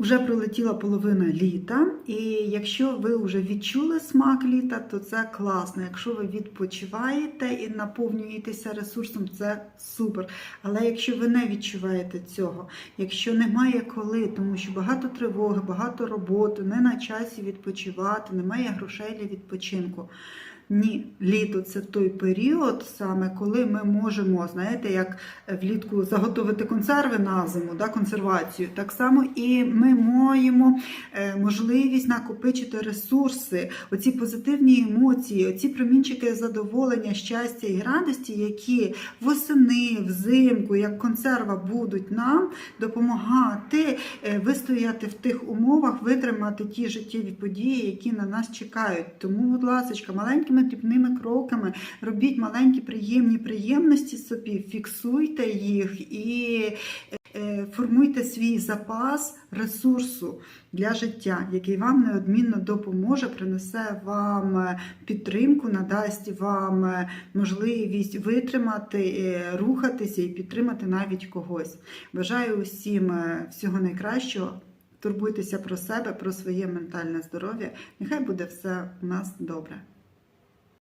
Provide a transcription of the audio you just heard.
Уже пролетіла половина літа, і якщо ви вже відчули смак літа, то це класно. Якщо ви відпочиваєте і наповнюєтеся ресурсом, це супер. Але якщо ви не відчуваєте цього, якщо немає коли, тому що багато тривоги, багато роботи, не на часі відпочивати, немає грошей для відпочинку. Ні, літо це той період, саме коли ми можемо, знаєте, як влітку заготовити консерви на зиму, да, консервацію. Так само і ми маємо е, можливість накопичити ресурси, оці позитивні емоції, оці промінчики задоволення, щастя і радості, які восени, взимку, як консерва, будуть нам допомагати е, вистояти в тих умовах, витримати ті життєві події, які на нас чекають. Тому, будь ласка, маленькими дрібними кроками робіть маленькі приємні приємності собі, фіксуйте їх і е, формуйте свій запас ресурсу для життя, який вам неодмінно допоможе, принесе вам е, підтримку, надасть вам е, можливість витримати, рухатися і підтримати навіть когось. Бажаю усім всього найкращого. Турбуйтеся про себе, про своє ментальне здоров'я. Нехай буде все у нас добре.